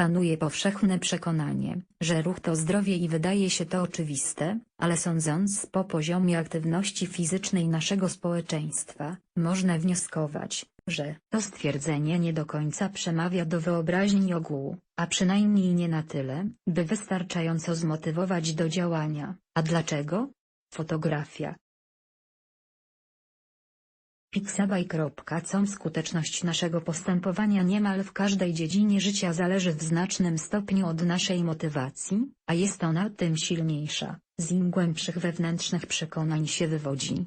Panuje powszechne przekonanie, że ruch to zdrowie i wydaje się to oczywiste, ale sądząc po poziomie aktywności fizycznej naszego społeczeństwa, można wnioskować, że to stwierdzenie nie do końca przemawia do wyobraźni ogółu, a przynajmniej nie na tyle, by wystarczająco zmotywować do działania. A dlaczego? Fotografia. Pixabay.com Skuteczność naszego postępowania niemal w każdej dziedzinie życia zależy w znacznym stopniu od naszej motywacji, a jest ona tym silniejsza, z im głębszych wewnętrznych przekonań się wywodzi.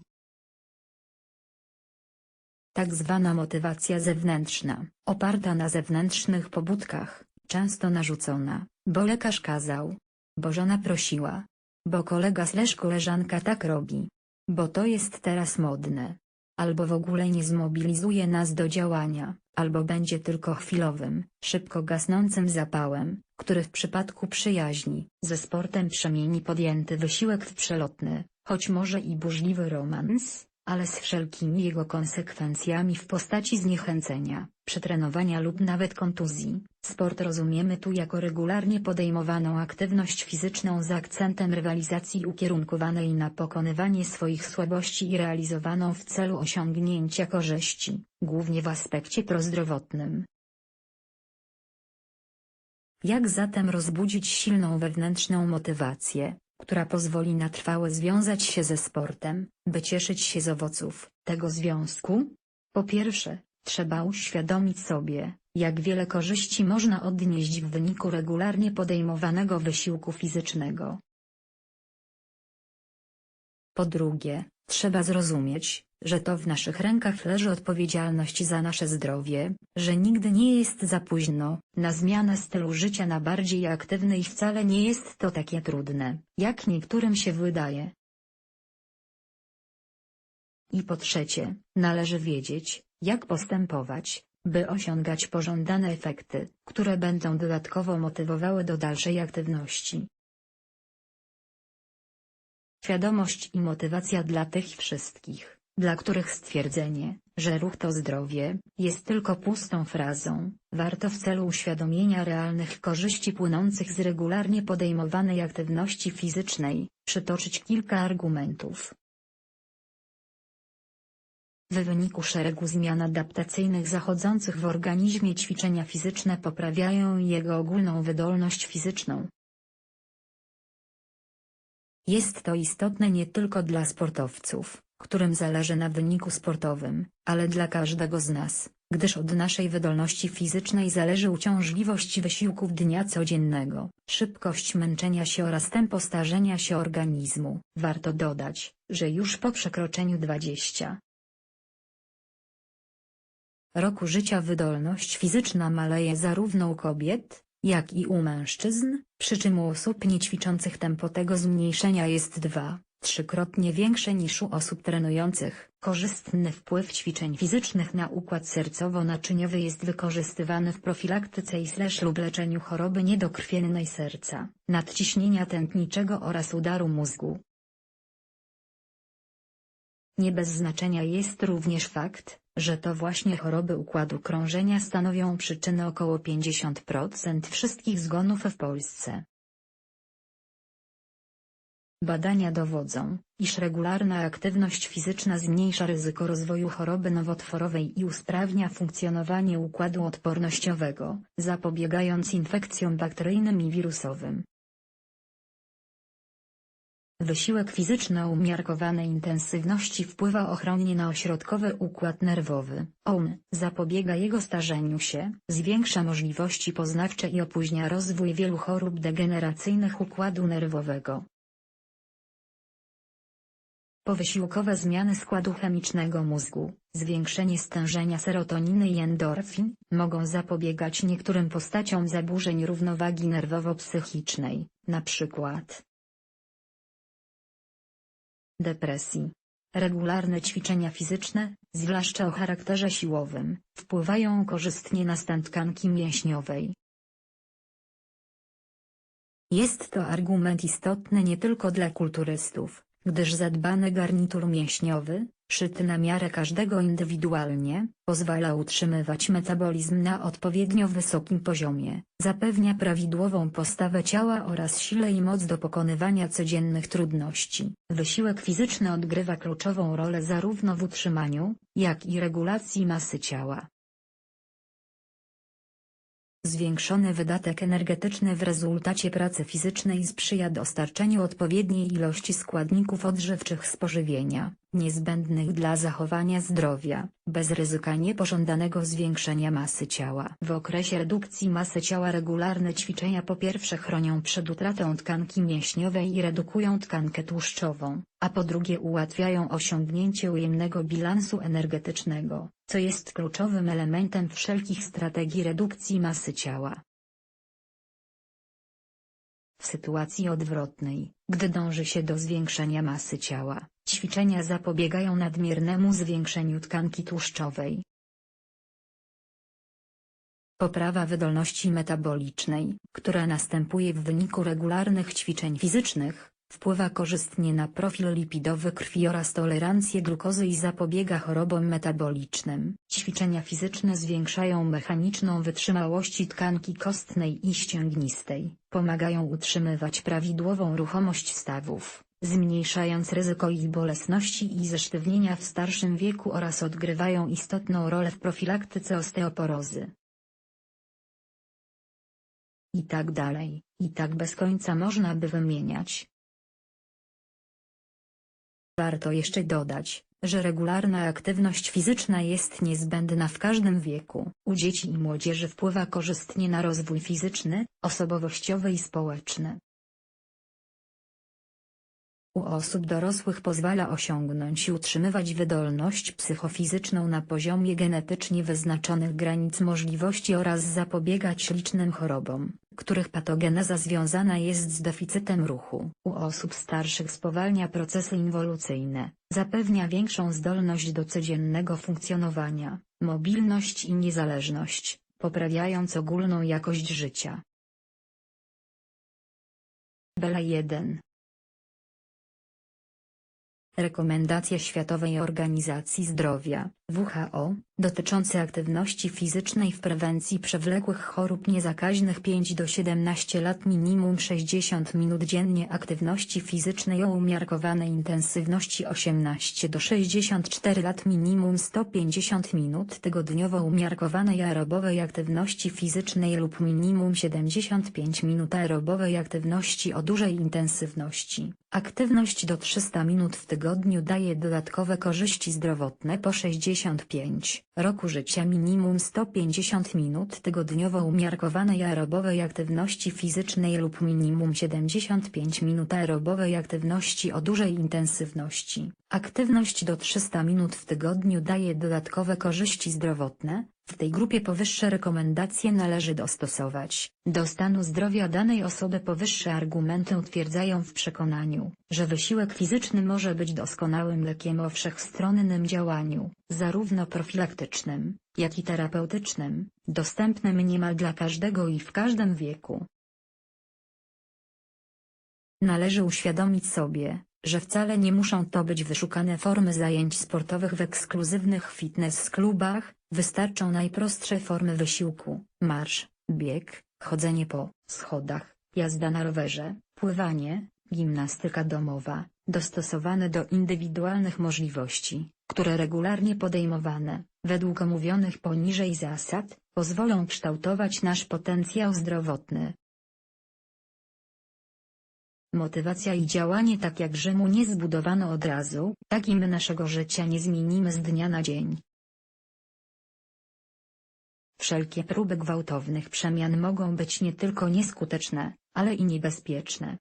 Tak zwana motywacja zewnętrzna, oparta na zewnętrznych pobudkach, często narzucona, bo lekarz kazał, bo żona prosiła, bo kolega slash koleżanka tak robi, bo to jest teraz modne albo w ogóle nie zmobilizuje nas do działania, albo będzie tylko chwilowym, szybko gasnącym zapałem, który w przypadku przyjaźni ze sportem przemieni podjęty wysiłek w przelotny, choć może i burzliwy romans, ale z wszelkimi jego konsekwencjami w postaci zniechęcenia, przetrenowania lub nawet kontuzji. Sport rozumiemy tu jako regularnie podejmowaną aktywność fizyczną z akcentem rywalizacji ukierunkowanej na pokonywanie swoich słabości i realizowaną w celu osiągnięcia korzyści, głównie w aspekcie prozdrowotnym. Jak zatem rozbudzić silną wewnętrzną motywację, która pozwoli na trwałe związać się ze sportem, by cieszyć się z owoców tego związku? Po pierwsze, trzeba uświadomić sobie, jak wiele korzyści można odnieść w wyniku regularnie podejmowanego wysiłku fizycznego. Po drugie, trzeba zrozumieć, że to w naszych rękach leży odpowiedzialność za nasze zdrowie, że nigdy nie jest za późno na zmianę stylu życia na bardziej aktywny i wcale nie jest to takie trudne, jak niektórym się wydaje. I po trzecie, należy wiedzieć, jak postępować, by osiągać pożądane efekty, które będą dodatkowo motywowały do dalszej aktywności. Świadomość i motywacja dla tych wszystkich, dla których stwierdzenie, że ruch to zdrowie, jest tylko pustą frazą, warto w celu uświadomienia realnych korzyści płynących z regularnie podejmowanej aktywności fizycznej, przytoczyć kilka argumentów. W wyniku szeregu zmian adaptacyjnych zachodzących w organizmie ćwiczenia fizyczne poprawiają jego ogólną wydolność fizyczną. Jest to istotne nie tylko dla sportowców, którym zależy na wyniku sportowym, ale dla każdego z nas, gdyż od naszej wydolności fizycznej zależy uciążliwość wysiłków dnia codziennego, szybkość męczenia się oraz tempo starzenia się organizmu. Warto dodać, że już po przekroczeniu 20 roku życia wydolność fizyczna maleje zarówno u kobiet, jak i u mężczyzn, przy czym u osób niećwiczących tempo tego zmniejszenia jest dwa, trzykrotnie większe niż u osób trenujących. Korzystny wpływ ćwiczeń fizycznych na układ sercowo-naczyniowy jest wykorzystywany w profilaktyce i lub leczeniu choroby niedokrwiennej serca, nadciśnienia tętniczego oraz udaru mózgu. Nie bez znaczenia jest również fakt, że to właśnie choroby układu krążenia stanowią przyczynę około 50% wszystkich zgonów w Polsce. Badania dowodzą, iż regularna aktywność fizyczna zmniejsza ryzyko rozwoju choroby nowotworowej i usprawnia funkcjonowanie układu odpornościowego, zapobiegając infekcjom bakteryjnym i wirusowym. Wysiłek fizyczny o umiarkowanej intensywności wpływa ochronnie na ośrodkowy układ nerwowy, OM, zapobiega jego starzeniu się, zwiększa możliwości poznawcze i opóźnia rozwój wielu chorób degeneracyjnych układu nerwowego. Powysiłkowe zmiany składu chemicznego mózgu, zwiększenie stężenia serotoniny i endorfin, mogą zapobiegać niektórym postaciom zaburzeń równowagi nerwowo-psychicznej, np. depresji. Regularne ćwiczenia fizyczne, zwłaszcza o charakterze siłowym, wpływają korzystnie na stan tkanki mięśniowej. Jest to argument istotny nie tylko dla kulturystów, gdyż zadbany garnitur mięśniowy, szyty na miarę każdego indywidualnie, pozwala utrzymywać metabolizm na odpowiednio wysokim poziomie, zapewnia prawidłową postawę ciała oraz sile i moc do pokonywania codziennych trudności. Wysiłek fizyczny odgrywa kluczową rolę zarówno w utrzymaniu, jak i regulacji masy ciała. Zwiększony wydatek energetyczny w rezultacie pracy fizycznej sprzyja dostarczeniu odpowiedniej ilości składników odżywczych z pożywienia, niezbędnych dla zachowania zdrowia, bez ryzyka niepożądanego zwiększenia masy ciała. W okresie redukcji masy ciała regularne ćwiczenia po pierwsze chronią przed utratą tkanki mięśniowej i redukują tkankę tłuszczową, a po drugie ułatwiają osiągnięcie ujemnego bilansu energetycznego, co jest kluczowym elementem wszelkich strategii redukcji masy ciała. W sytuacji odwrotnej, gdy dąży się do zwiększenia masy ciała, ćwiczenia zapobiegają nadmiernemu zwiększeniu tkanki tłuszczowej. Poprawa wydolności metabolicznej, która następuje w wyniku regularnych ćwiczeń fizycznych, wpływa korzystnie na profil lipidowy krwi oraz tolerancję glukozy i zapobiega chorobom metabolicznym. Ćwiczenia fizyczne zwiększają mechaniczną wytrzymałość tkanki kostnej i ścięgnistej, pomagają utrzymywać prawidłową ruchomość stawów, zmniejszając ryzyko ich bolesności i zesztywnienia w starszym wieku oraz odgrywają istotną rolę w profilaktyce osteoporozy. I tak dalej, i tak bez końca można by wymieniać. Warto jeszcze dodać, że regularna aktywność fizyczna jest niezbędna w każdym wieku. U dzieci i młodzieży wpływa korzystnie na rozwój fizyczny, osobowościowy i społeczny. U osób dorosłych pozwala osiągnąć i utrzymywać wydolność psychofizyczną na poziomie genetycznie wyznaczonych granic możliwości oraz zapobiegać licznym chorobom, których patogeneza związana jest z deficytem ruchu. U osób starszych spowalnia procesy inwolucyjne, zapewnia większą zdolność do codziennego funkcjonowania, mobilność i niezależność, poprawiając ogólną jakość życia. Bela 1 Rekomendacje Światowej Organizacji Zdrowia, WHO, dotyczące aktywności fizycznej w prewencji przewlekłych chorób niezakaźnych 5 do 17 lat minimum 60 minut dziennie aktywności fizycznej o umiarkowanej intensywności 18 do 64 lat minimum 150 minut tygodniowo umiarkowanej aerobowej aktywności fizycznej lub minimum 75 minut aerobowej aktywności o dużej intensywności. Aktywność do 300 minut w tygodniu daje dodatkowe korzyści zdrowotne po 65 roku życia minimum 150 minut tygodniowo umiarkowanej aerobowej aktywności fizycznej lub minimum 75 minut aerobowej aktywności o dużej intensywności. Aktywność do 300 minut w tygodniu daje dodatkowe korzyści zdrowotne, w tej grupie powyższe rekomendacje należy dostosować. Do stanu zdrowia danej osoby powyższe argumenty utwierdzają w przekonaniu, że wysiłek fizyczny może być doskonałym lekiem o wszechstronnym działaniu, zarówno profilaktycznym, jak i terapeutycznym, dostępnym niemal dla każdego i w każdym wieku. Należy uświadomić sobie, że wcale nie muszą to być wyszukane formy zajęć sportowych w ekskluzywnych fitness klubach, wystarczą najprostsze formy wysiłku, marsz, bieg, chodzenie po schodach, jazda na rowerze, pływanie, gimnastyka domowa, dostosowane do indywidualnych możliwości, które regularnie podejmowane, według omówionych poniżej zasad, pozwolą kształtować nasz potencjał zdrowotny, Motywacja i działanie tak jak Rzymu nie zbudowano od razu, tak i my naszego życia nie zmienimy z dnia na dzień. Wszelkie próby gwałtownych przemian mogą być nie tylko nieskuteczne, ale i niebezpieczne.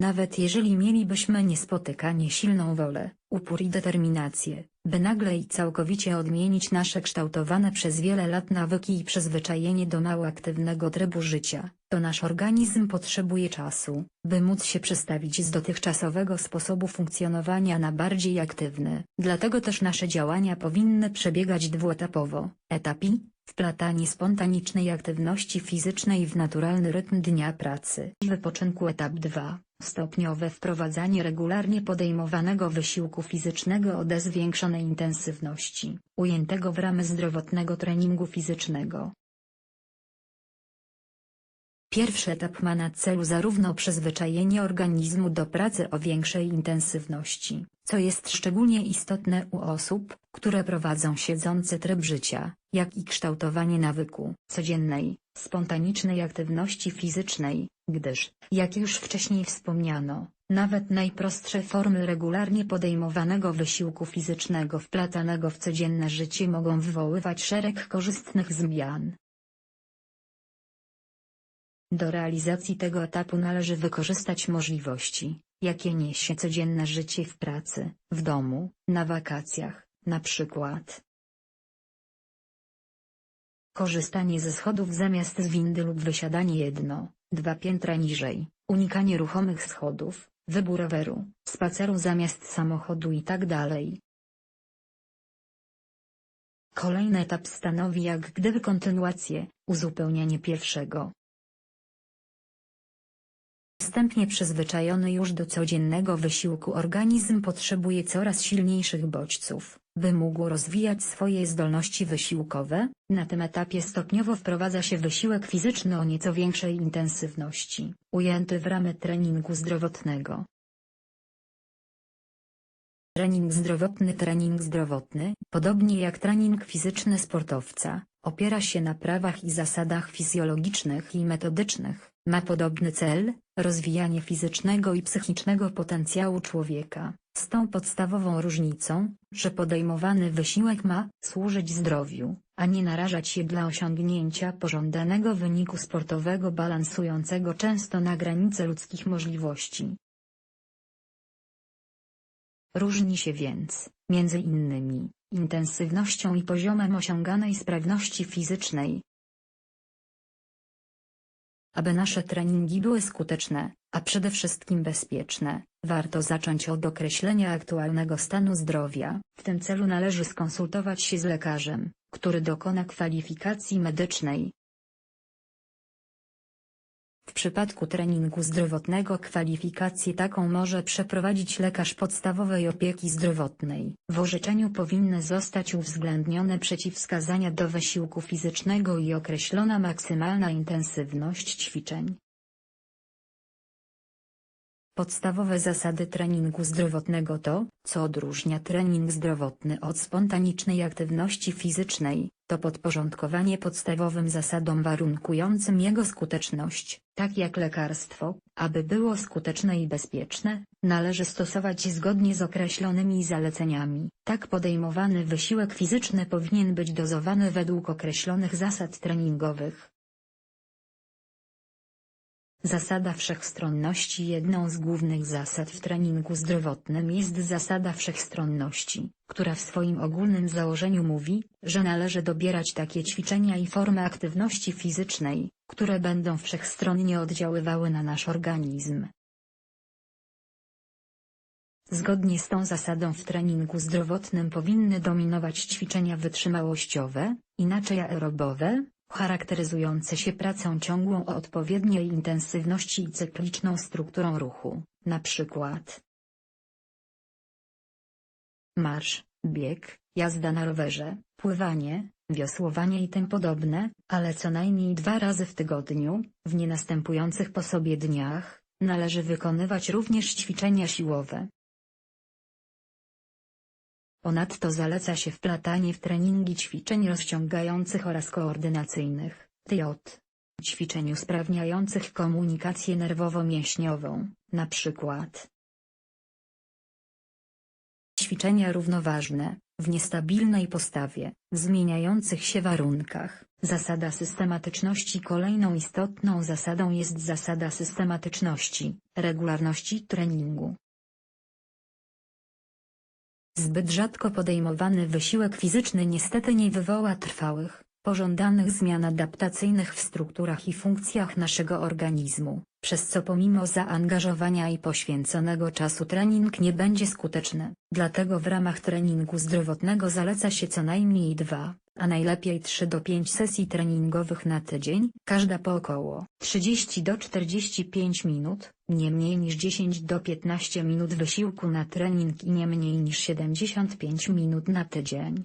Nawet jeżeli mielibyśmy niespotykanie silną wolę, upór i determinację, by nagle i całkowicie odmienić nasze kształtowane przez wiele lat nawyki i przyzwyczajenie do mało aktywnego trybu życia, to nasz organizm potrzebuje czasu, by móc się przestawić z dotychczasowego sposobu funkcjonowania na bardziej aktywny. Dlatego też nasze działania powinny przebiegać dwuetapowo. Etap I, Wplatanie spontanicznej aktywności fizycznej w naturalny rytm dnia pracy wypoczynku Etap 2. Stopniowe wprowadzanie regularnie podejmowanego wysiłku fizycznego o zwiększonej intensywności, ujętego w ramy zdrowotnego treningu fizycznego. Pierwszy etap ma na celu zarówno przyzwyczajenie organizmu do pracy o większej intensywności, co jest szczególnie istotne u osób, które prowadzą siedzący tryb życia, jak i kształtowanie nawyku codziennej, spontanicznej aktywności fizycznej, gdyż, jak już wcześniej wspomniano, nawet najprostsze formy regularnie podejmowanego wysiłku fizycznego wplatanego w codzienne życie mogą wywoływać szereg korzystnych zmian. Do realizacji tego etapu należy wykorzystać możliwości, jakie niesie codzienne życie w pracy, w domu, na wakacjach, na przykład korzystanie ze schodów zamiast z windy lub wysiadanie jedno, dwa piętra niżej, unikanie ruchomych schodów, wybór roweru, spaceru zamiast samochodu itd. Kolejny etap stanowi jak gdyby kontynuację, uzupełnianie pierwszego. Wstępnie przyzwyczajony już do codziennego wysiłku organizm potrzebuje coraz silniejszych bodźców, by mógł rozwijać swoje zdolności wysiłkowe, na tym etapie stopniowo wprowadza się wysiłek fizyczny o nieco większej intensywności, ujęty w ramy treningu zdrowotnego. Trening zdrowotny Trening zdrowotny, podobnie jak trening fizyczny sportowca, opiera się na prawach i zasadach fizjologicznych i metodycznych, ma podobny cel, rozwijanie fizycznego i psychicznego potencjału człowieka, z tą podstawową różnicą, że podejmowany wysiłek ma służyć zdrowiu, a nie narażać się dla osiągnięcia pożądanego wyniku sportowego balansującego często na granicy ludzkich możliwości. Różni się więc, między innymi, intensywnością i poziomem osiąganej sprawności fizycznej. Aby nasze treningi były skuteczne, a przede wszystkim bezpieczne, warto zacząć od określenia aktualnego stanu zdrowia. W tym celu należy skonsultować się z lekarzem, który dokona kwalifikacji medycznej, w przypadku treningu zdrowotnego kwalifikację taką może przeprowadzić lekarz podstawowej opieki zdrowotnej. W orzeczeniu powinny zostać uwzględnione przeciwwskazania do wysiłku fizycznego i określona maksymalna intensywność ćwiczeń. Podstawowe zasady treningu zdrowotnego to, co odróżnia trening zdrowotny od spontanicznej aktywności fizycznej, to podporządkowanie podstawowym zasadom warunkującym jego skuteczność, tak jak lekarstwo, aby było skuteczne i bezpieczne, należy stosować zgodnie z określonymi zaleceniami. Tak podejmowany wysiłek fizyczny powinien być dozowany według określonych zasad treningowych. Zasada wszechstronności Jedną z głównych zasad w treningu zdrowotnym jest zasada wszechstronności, która w swoim ogólnym założeniu mówi, że należy dobierać takie ćwiczenia i formy aktywności fizycznej, które będą wszechstronnie oddziaływały na nasz organizm. Zgodnie z tą zasadą w treningu zdrowotnym powinny dominować ćwiczenia wytrzymałościowe, inaczej aerobowe, charakteryzujące się pracą ciągłą o odpowiedniej intensywności i cykliczną strukturą ruchu, np. marsz, bieg, jazda na rowerze, pływanie, wiosłowanie i tym podobne, ale co najmniej dwa razy w tygodniu, w nienastępujących po sobie dniach, należy wykonywać również ćwiczenia siłowe. Ponadto zaleca się wplatanie w treningi ćwiczeń rozciągających oraz koordynacyjnych, TJ. Ćwiczeń usprawniających komunikację nerwowo-mięśniową, np. Ćwiczenia równoważne, w niestabilnej postawie, w zmieniających się warunkach. Zasada systematyczności Kolejną istotną zasadą jest zasada systematyczności, regularności treningu. Zbyt rzadko podejmowany wysiłek fizyczny niestety nie wywoła trwałych, pożądanych zmian adaptacyjnych w strukturach i funkcjach naszego organizmu, przez co pomimo zaangażowania i poświęconego czasu trening nie będzie skuteczny. Dlatego w ramach treningu zdrowotnego zaleca się co najmniej dwa, a najlepiej 3 do 5 sesji treningowych na tydzień, każda po około 30 do 45 minut, nie mniej niż 10 do 15 minut wysiłku na trening i nie mniej niż 75 minut na tydzień.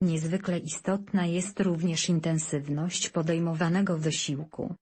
Niezwykle istotna jest również intensywność podejmowanego wysiłku.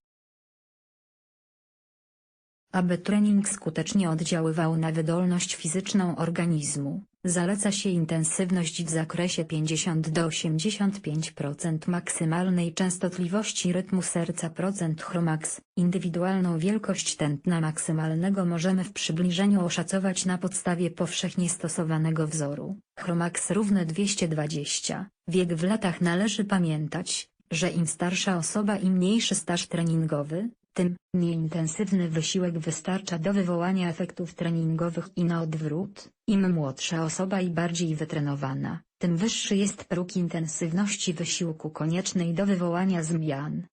Aby trening skutecznie oddziaływał na wydolność fizyczną organizmu, zaleca się intensywność w zakresie 50 do 85% maksymalnej częstotliwości rytmu serca procent Chromax. Indywidualną wielkość tętna maksymalnego możemy w przybliżeniu oszacować na podstawie powszechnie stosowanego wzoru. Chromax równe 220. Wiek w latach należy pamiętać, że im starsza osoba i mniejszy staż treningowy, tym mniej intensywny wysiłek wystarcza do wywołania efektów treningowych i na odwrót, im młodsza osoba i bardziej wytrenowana, tym wyższy jest próg intensywności wysiłku koniecznej do wywołania zmian.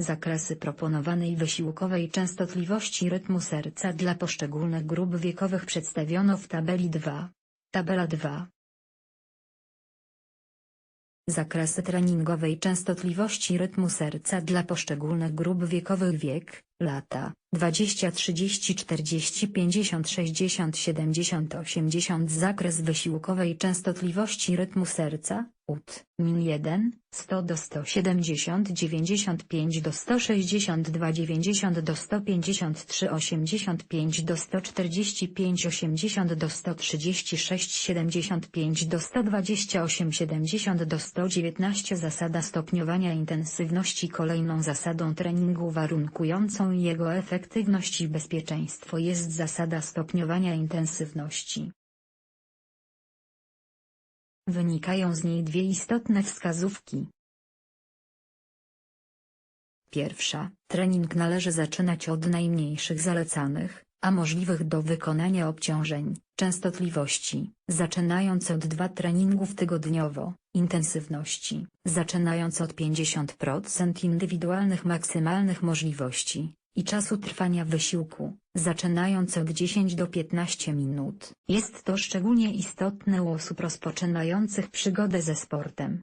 Zakresy proponowanej wysiłkowej częstotliwości rytmu serca dla poszczególnych grup wiekowych przedstawiono w tabeli 2. Tabela 2. Zakresy treningowej częstotliwości rytmu serca dla poszczególnych grup wiekowych wiek, lata, 20 30 40 50 60 70 80 Zakres wysiłkowej częstotliwości rytmu serca, UT, min 1, 100 do 170 95 do 162 90 do 153 85 do 145 80 do 136 75 do 128 70 do 119 Zasada stopniowania intensywności Kolejną zasadą treningu warunkującą jego efektywność i bezpieczeństwo jest zasada stopniowania intensywności. Wynikają z niej dwie istotne wskazówki. Pierwsza, trening należy zaczynać od najmniejszych zalecanych, a możliwych do wykonania obciążeń, częstotliwości, zaczynając od 2 treningów tygodniowo, intensywności, zaczynając od 50% indywidualnych maksymalnych możliwości, i czasu trwania wysiłku, zaczynając od 10 do 15 minut. Jest to szczególnie istotne u osób rozpoczynających przygodę ze sportem.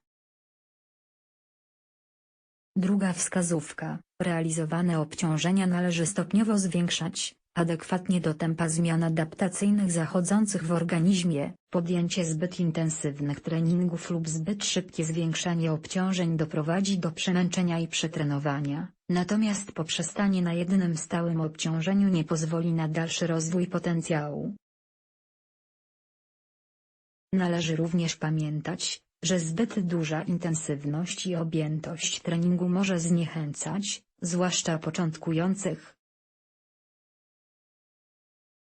Druga wskazówka. Realizowane obciążenia należy stopniowo zwiększać, adekwatnie do tempa zmian adaptacyjnych zachodzących w organizmie, podjęcie zbyt intensywnych treningów lub zbyt szybkie zwiększanie obciążeń doprowadzi do przemęczenia i przetrenowania, natomiast poprzestanie na jednym stałym obciążeniu nie pozwoli na dalszy rozwój potencjału. Należy również pamiętać, że zbyt duża intensywność i objętość treningu może zniechęcać, zwłaszcza początkujących,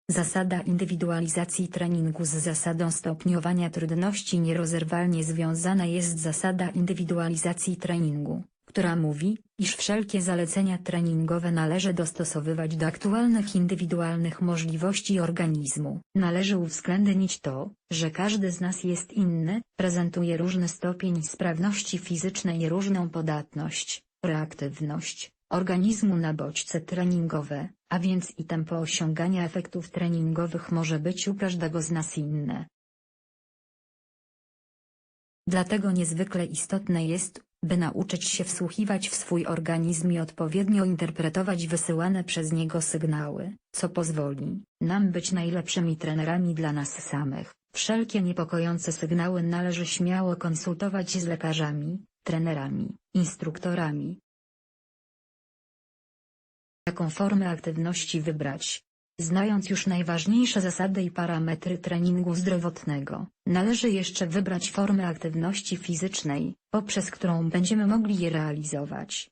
Zasada indywidualizacji treningu z zasadą stopniowania trudności nierozerwalnie związana jest zasada indywidualizacji treningu, która mówi, iż wszelkie zalecenia treningowe należy dostosowywać do aktualnych indywidualnych możliwości organizmu. Należy uwzględnić to, że każdy z nas jest inny, prezentuje różny stopień sprawności fizycznej i różną podatność, reaktywność, organizmu na bodźce treningowe, a więc i tempo osiągania efektów treningowych może być u każdego z nas inne. Dlatego niezwykle istotne jest, by nauczyć się wsłuchiwać w swój organizm i odpowiednio interpretować wysyłane przez niego sygnały, co pozwoli nam być najlepszymi trenerami dla nas samych. Wszelkie niepokojące sygnały należy śmiało konsultować z lekarzami, trenerami, instruktorami, Jaką formę aktywności wybrać? Znając już najważniejsze zasady i parametry treningu zdrowotnego, należy jeszcze wybrać formę aktywności fizycznej, poprzez którą będziemy mogli je realizować.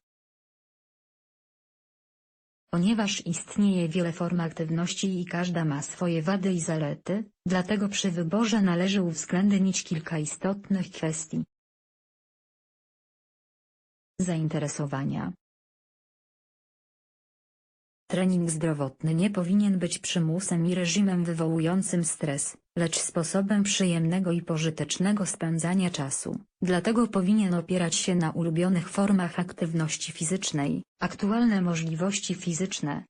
Ponieważ istnieje wiele form aktywności i każda ma swoje wady i zalety, dlatego przy wyborze należy uwzględnić kilka istotnych kwestii. Zainteresowania Trening zdrowotny nie powinien być przymusem i reżimem wywołującym stres, lecz sposobem przyjemnego i pożytecznego spędzania czasu. Dlatego powinien opierać się na ulubionych formach aktywności fizycznej, aktualne możliwości fizyczne,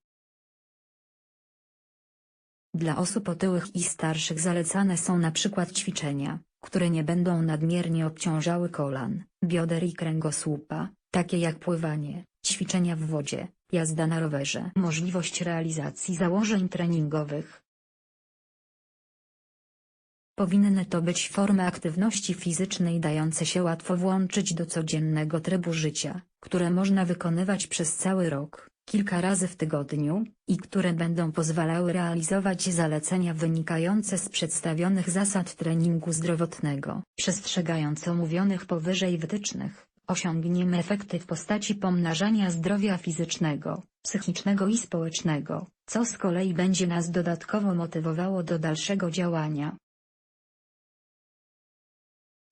Dla osób otyłych i starszych zalecane są na przykład ćwiczenia, które nie będą nadmiernie obciążały kolan, bioder i kręgosłupa, takie jak pływanie, ćwiczenia w wodzie, jazda na rowerze. Możliwość realizacji założeń treningowych. Powinny to być formy aktywności fizycznej dające się łatwo włączyć do codziennego trybu życia, które można wykonywać przez cały rok, kilka razy w tygodniu, i które będą pozwalały realizować zalecenia wynikające z przedstawionych zasad treningu zdrowotnego. Przestrzegając omówionych powyżej wytycznych, osiągniemy efekty w postaci pomnażania zdrowia fizycznego, psychicznego i społecznego, co z kolei będzie nas dodatkowo motywowało do dalszego działania.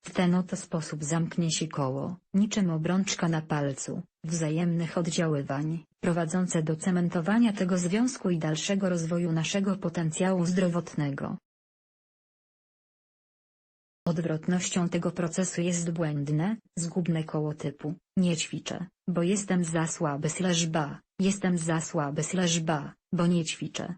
W ten oto sposób zamknie się koło, niczym obrączka na palcu, wzajemnych oddziaływań, prowadzące do cementowania tego związku i dalszego rozwoju naszego potencjału zdrowotnego. Odwrotnością tego procesu jest błędne, zgubne koło typu, nie ćwiczę, bo jestem za słaby slash ba, jestem za słaby slash ba, bo nie ćwiczę.